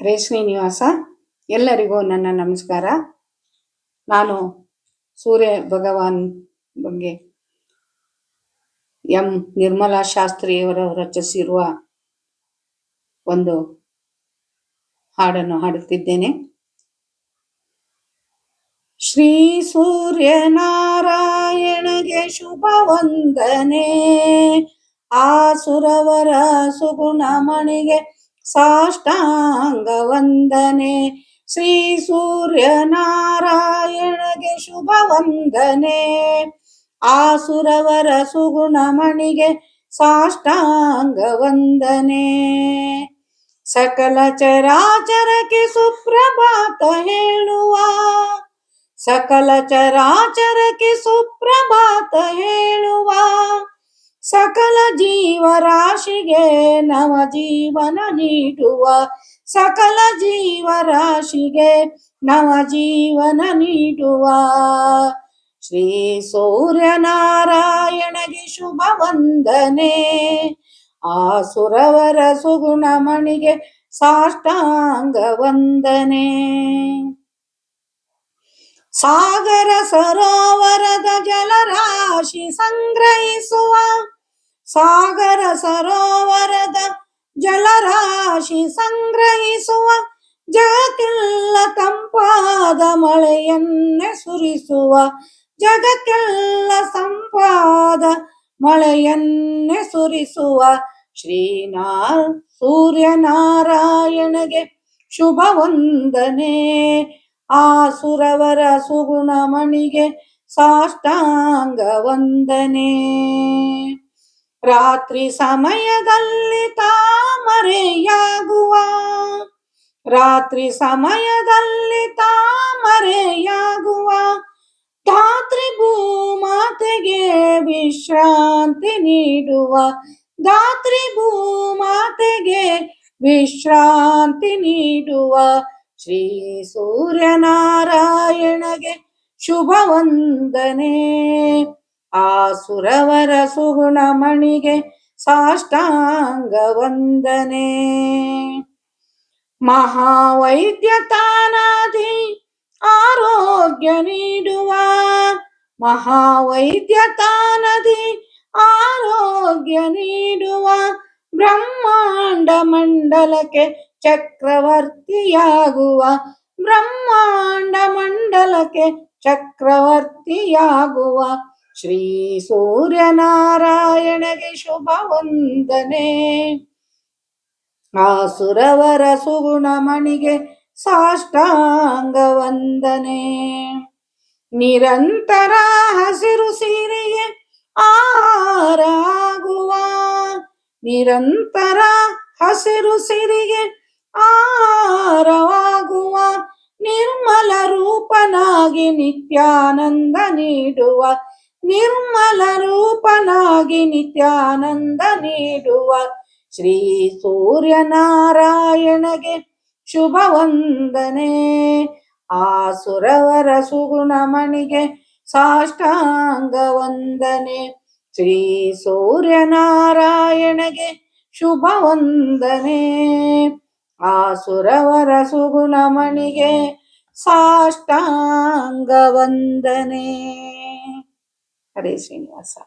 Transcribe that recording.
ಹರೇ ನಿವಾಸ. ಎಲ್ಲರಿಗೂ ನನ್ನ ನಮಸ್ಕಾರ. ನಾನು ಸೂರ್ಯ ಭಗವಾನ್ ಬಗ್ಗೆ ಎಂ. ನಿರ್ಮಲಾ ಶಾಸ್ತ್ರಿಯವರು ರಚಿಸಿರುವ ಒಂದು ಹಾಡನ್ನು ಹಾಡುತ್ತಿದ್ದೇನೆ. ಶ್ರೀ ಸೂರ್ಯನಾರಾಯಣಗೆ ಶುಭ ವಂದನೆ. ಆಸುರವರ ಸುಗುಣ ಮಣಿಗೆ ಸಾಷ್ಟಾಂಗ ವಂದನೆ ಶ್ರೀ ಸೂರ್ಯನಾರಾಯಣಗೆ ಶುಭ ವಂದನೆ ಆಸುರವರ ಸುಗುಣ ಮಣಿಗೆ ಸಾಷ್ಟಾಂಗ ವಂದನೆ ಸಕಲ ಚರಾಚರಕ್ಕೆ ಸುಪ್ರಭಾತ ಹೇಳುವ. ಸಕಲ ಚರಾಚರಕ್ಕೆ ಸುಪ್ರಭಾತ ಹೇಳುವ. ಸಕಲ ಜೀವರಾಶಿಗೆ ನವ ಜೀವನ ನೀಡುವ. ಸಕಲ ಜೀವರಾಶಿಗೆ ನವ ಜೀವನ ನೀಡುವ. ಶ್ರೀ ಸೂರ್ಯನಾರಾಯಣಗೆ ಶುಭ ವಂದನೆ. ಆಸುರವರ ಸುಗುಣ ಮಣಿಗೆ ಸಾಷ್ಟಾಂಗ ವಂದನೆ. ಸಾಗರ ಸರೋವರದ ಜಲರಾಶಿ ಸಂಗ್ರಹಿಸುವ. ಸಾಗರ ಸರೋವರದ ಜಲರಾಶಿ ಸಂಗ್ರಹಿಸುವ ಜಗತ್ತೆಲ್ಲ ತಂಪಾದ ಮಳೆಯನ್ನೇ ಸುರಿಸುವ ಜಗತ್ತೆಲ್ಲ ಸಂಪಾದ ಮಳೆಯನ್ನೇ ಸುರಿಸುವ ಶ್ರೀನಾ ಸೂರ್ಯನಾರಾಯಣಗೆ ಶುಭ ವಂದನೆ. ಆ ಸುರವರ ಸುಗುಣಮಣಿಗೆ ಸಾಷ್ಟಾಂಗ ವಂದನೆ. ರಾತ್ರಿ ಸಮಯದಲ್ಲಿ ತಾಮರೆಯಾಗುವ. ರಾತ್ರಿ ಸಮಯದಲ್ಲಿ ತಾಮರೆಯಾಗುವ. ಧಾತ್ರಿ ಭೂಮಾತೆಗೆ ವಿಶ್ರಾಂತಿ ನೀಡುವ. ಧಾತ್ರಿ ಭೂಮಾತೆಗೆ ವಿಶ್ರಾಂತಿ ನೀಡುವ. ಶ್ರೀ ಸೂರ್ಯನಾರಾಯಣಗೆ ಶುಭ ವಂದನೆ. ಆಸುರವರ ಸುಗುಣ ಮಣಿಗೆ ಸಾಷ್ಟಾಂಗ ವಂದನೆ ಮಹಾವೈದ್ಯ ತಾನಾದಿ ಆರೋಗ್ಯ ನೀಡುವ ಮಹಾವೈದ್ಯ ತಾನದಿ ಆರೋಗ್ಯ ನೀಡುವ ಬ್ರಹ್ಮಾಂಡ ಮಂಡಲಕ್ಕೆ ಚಕ್ರವರ್ತಿಯಾಗುವ ಬ್ರಹ್ಮಾಂಡ ಮಂಡಲಕ್ಕೆ ಚಕ್ರವರ್ತಿಯಾಗುವ ಶ್ರೀ ಸೂರ್ಯನಾರಾಯಣಗೆ ಶುಭ ವಂದನೆ ಆಸುರವರ ಸುಗುಣ ಮಣಿಗೆ ಸಾಷ್ಟಾಂಗ ವಂದನೆ ನಿರಂತರ ಹಸಿರು ಸೀರೆಗೆ ಆರಾಗುವ. ನಿರಂತರ ಹಸಿರು ಸಿರಿಗೆ ಆರವಾಗುವ ನಿರ್ಮಲ ರೂಪನಾಗಿ ನಿತ್ಯಾನಂದ ನೀಡುವ. ನಿರ್ಮಲ ರೂಪನಾಗಿ ನಿತ್ಯಾನಂದ ನೀಡುವ ಶ್ರೀ ಸೂರ್ಯನಾರಾಯಣಗೆ ಶುಭ ವಂದನೆ. ಆ ಸುಗುಣ ಮಣಿಗೆ ಸಾಷ್ಟಾಂಗ ವಂದನೆ. ಶ್ರೀ ಸೂರ್ಯನಾರಾಯಣಗೆ ಶುಭ ವಂದನೆ. ಆ ಸುಗುಣ ಮಣಿಗೆ ಸಾಷ್ಟಾಂಗ ವಂದನೆ. carecem essa